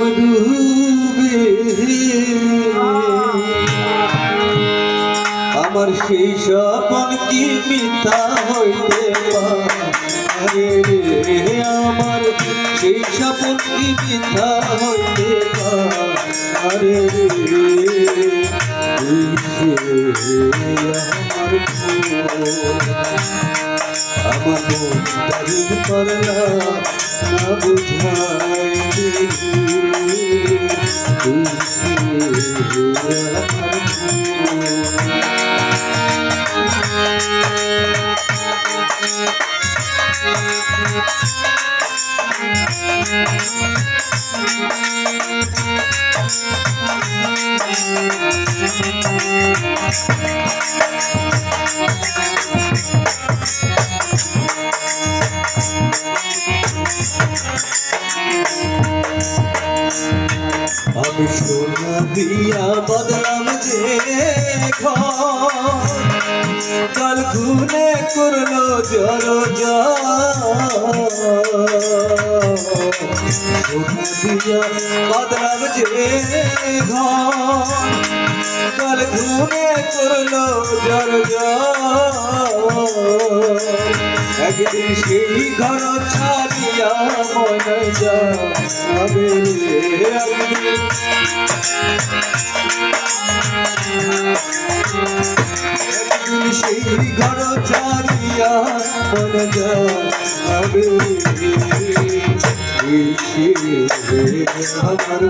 ডুবে আমার সেই স্বপন কি মিথ্যা হইতে পারে আমার সেই স্বপন কি মিথ্যা হইতে পারে আমার। মন না বুঝাই আমি সোনা দিয়া বদলাম যে কাল ঘুনে করল জল। বদলাম যে ঘর কাল ঘুমে করল জল একদিন সেই ঘর ছাড়িয়া মনে যাবে একদিন সেই ঘর ছাড়িয়া মনে যাবে আমার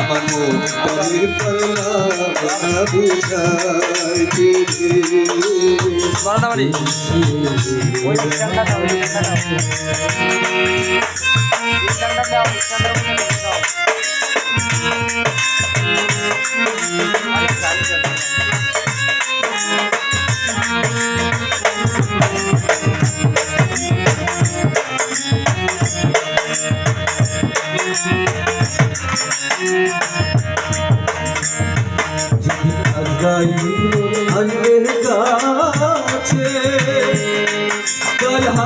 আমার মন তাদের পারলা বুঝাইতে বারান্দাবাড়ি ওই স্ট্যান্ডটা দাও ওই স্ট্যান্ডটা দাও স্ট্যান্ডটা দাও স্ট্যান্ডের মধ্যে রেখে দাও আরে গাড়ি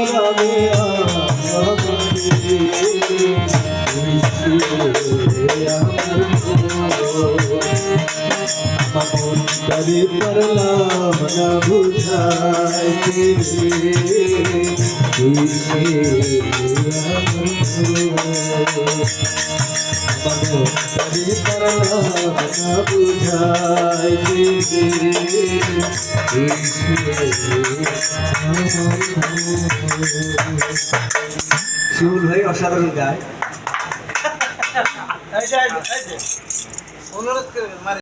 আমারে পারলাম না বুঝাইতে তুই বুঝাইতে তুই শিমুল ভাই অসাধারণ গায়।